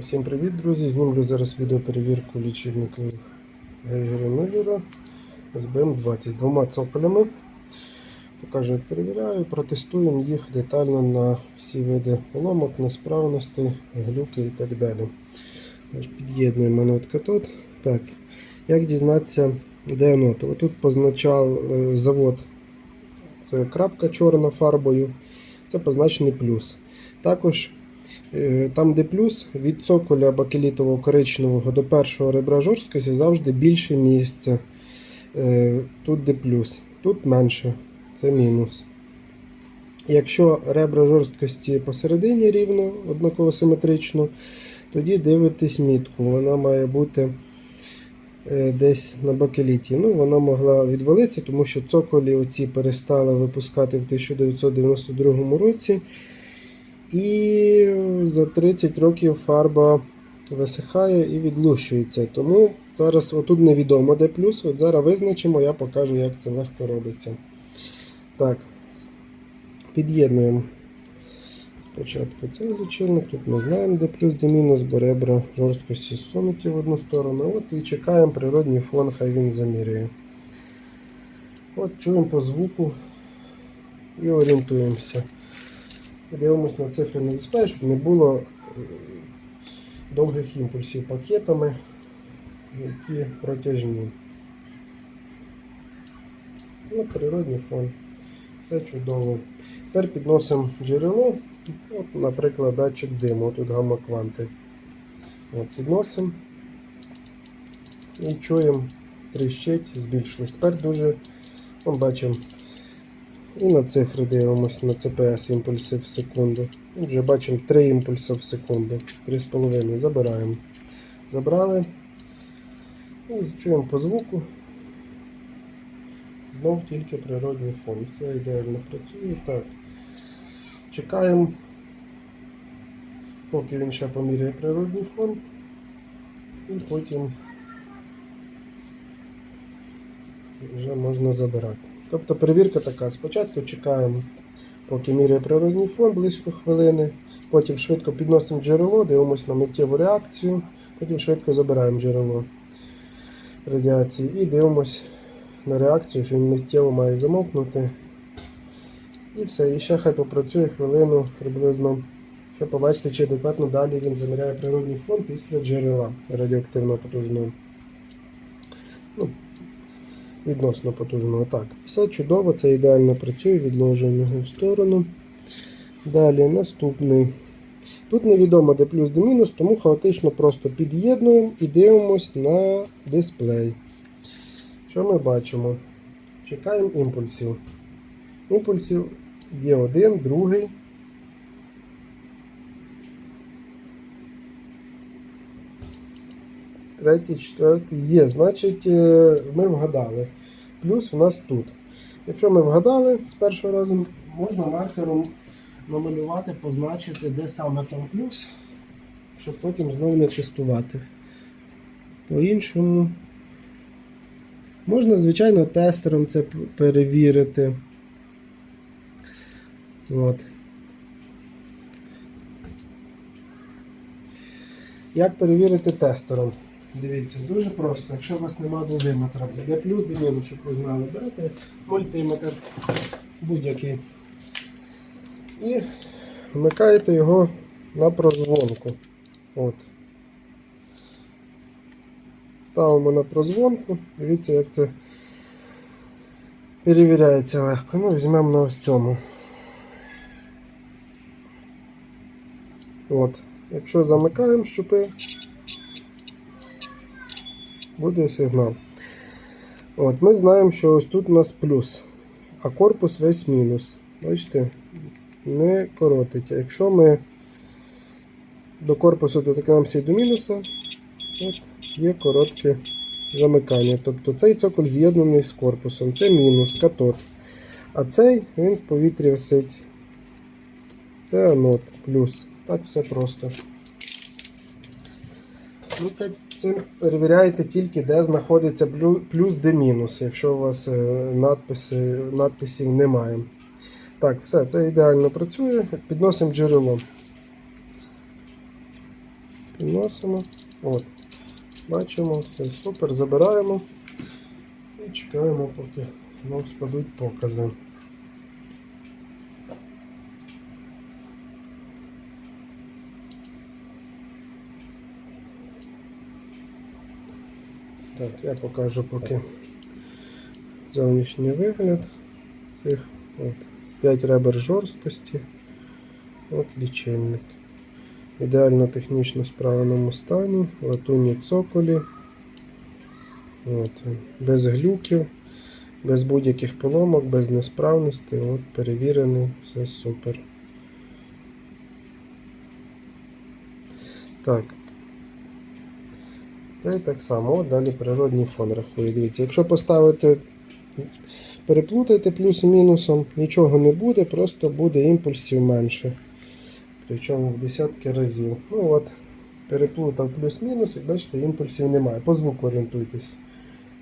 Усім привіт, друзі! Знімлю зараз відеоперевірку лічильників Гейгера Мюллера з БМ20 з двома цоколями. Покажу, як перевіряю, протестуємо їх детально на всі види поломок, несправностей, глюки і так далі. Під'єднуємо анод катод. Так, як дізнатися, де анод? Отут позначав е, завод. Це крапка чорна фарбою. Це позначений плюс. Також Там, де плюс, від цоколя бакелітового коричневого до першого ребра жорсткості завжди більше місця. Е, Тут де плюс, тут менше, це мінус. Якщо ребра жорсткості посередині рівно, однаково симетрично, тоді дивитесь мітку. Вона має бути е, десь на бакеліті. Ну, Вона могла відвалитися, тому що цоколі оці перестали випускати в 1992 році. І за 30 років фарба висихає і відлущується. Тому зараз отут невідомо де плюс. От зараз визначимо, я покажу, як це легко робиться. Так, під'єднуємо. Спочатку цей лічильник, тут ми знаємо, де плюс, де мінус, бо ребра жорсткості зсунуті в одну сторону. От і чекаємо природній фон, хай він замірює. От чуємо по звуку і орієнтуємося. Дивимось на цифри на дисплеї, щоб не було е, довгих імпульсів пакетами, які протяжні. Ну, природний фон. Все чудово. Тепер підносимо джерело, От, наприклад, датчик диму, тут гамма-кванти. От, Підносимо і чуємо, тріщить, збільшилось. Тепер дуже ну, бачимо. І на цифри дивимося на CPS імпульси в секунду. Вже бачимо 3 імпульси в секунду. 3,5. Забираємо. Забрали. І чуємо по звуку. Знов тільки природний фон. Все ідеально працює. Так. Чекаємо, поки він ще поміряє природний фон. І потім вже можна забирати. Тобто перевірка така. Спочатку чекаємо, поки міряє природний фон близько хвилини. Потім швидко підносимо джерело, дивимося на миттєву реакцію, потім швидко забираємо джерело радіації і дивимося на реакцію, що він миттєво має замовкнути. І все. І ще хай попрацює хвилину приблизно, щоб побачити, чи адекватно далі він заміряє природний фон після джерела радіоактивного потужного. Ну, відносно потужного. Так, все чудово, це ідеально працює, відложуємо його в сторону. Далі наступний. Тут невідомо де плюс, де мінус, тому хаотично просто під'єднуємо і дивимось на дисплей. Що ми бачимо? Чекаємо імпульсів. Імпульсів є один, другий. Третій, четвертий є. Значить, е, ми вгадали. Плюс у нас тут. Якщо ми вгадали з першого разу, можна маркером намалювати, позначити, де саме там плюс, щоб потім знову не тестувати. По-іншому. Можна, звичайно, тестером це перевірити. От. Як перевірити тестером? Дивіться, дуже просто. Якщо у вас немає дозиметра, де плюс, де мінус, щоб ви знали, берете мультиметр будь-який. І вмикаєте його на прозвонку. От. Ставимо на прозвонку. Дивіться, як це перевіряється легко. Ну, візьмемо на ось цьому. От. Якщо замикаємо щупи, буде сигнал. От, Ми знаємо, що ось тут у нас плюс, а корпус весь мінус. Бачите, не коротить. Якщо ми до корпусу доторкнемося і до мінуса, от, є коротке замикання. Тобто цей цоколь з'єднаний з корпусом. Це мінус, катод. А цей він в повітрі висить. Це анод, плюс. Так все просто. Ну, це, це перевіряєте тільки, де знаходиться плюс, де мінус, якщо у вас е, надписи, надписів немає. Так, все, це ідеально працює. Підносимо джерело. Підносимо. От. Бачимо, все супер, забираємо і чекаємо, поки знов спадуть покази. Так, я покажу поки зовнішній вигляд цих. От. 5 ребер жорсткості. От лічильник. Ідеально технічно справленому стані, латунні цоколі. От. Без глюків, без будь-яких поломок, без несправностей. От, перевірений, все супер. Так. Це так само, далі природній фон рахує. Дивіться, якщо поставити, переплутайте плюс і мінусом, нічого не буде, просто буде імпульсів менше. Причому в десятки разів. Ну от, переплутав плюс-мінус, і бачите, імпульсів немає. По звуку орієнтуйтесь.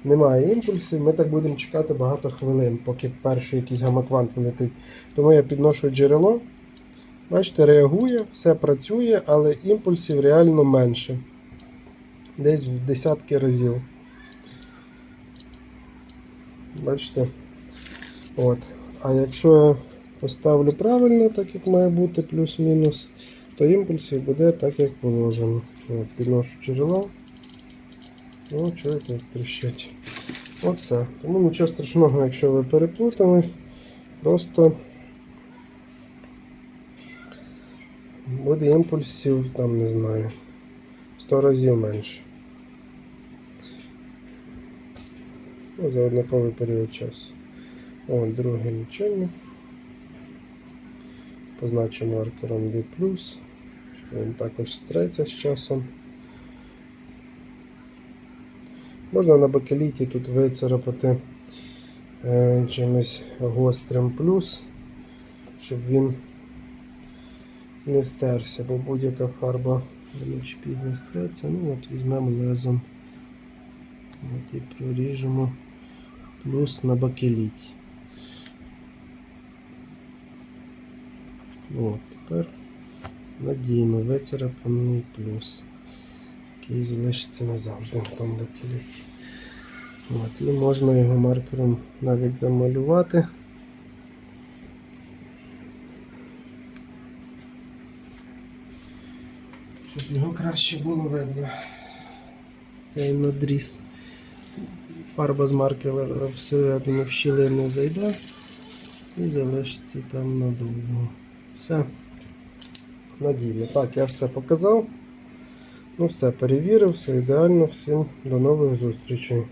Немає імпульсів, ми так будемо чекати багато хвилин, поки перший якийсь гамаквант летить. Тому я підношу джерело. Бачите, реагує, все працює, але імпульсів реально менше. Десь в десятки разів. Бачите? От. А якщо я поставлю правильно, так як має бути, плюс-мінус, то імпульсів буде так, як положено. От, підношу джерело. О, чуєте, як тріщить. От все. Тому нічого страшного, якщо ви переплутали, просто буде імпульсів, там не знаю, 100 разів менше. Ну, за однаковий період часу. О, другий лічильник. Позначу маркером V+. Він також стреться з часом. Можна на бакеліті тут вицарапати е, чимось гострим плюс, щоб він не стерся, бо будь-яка фарба більш пізно стреться. Ну от візьмемо лезом. От і проріжемо плюс на бакеліті. От, тепер надійно вицарапаний плюс. Який залишиться назавжди на тому бакеліті. От, і можна його маркером навіть замалювати. Його краще було видно. Цей надріз. Фарба з маркера всередину в щілину зайде і залишиться там надовго. Все. Надійно. Так, я все показав. Ну все, перевірив, все ідеально. Всім до нових зустрічей.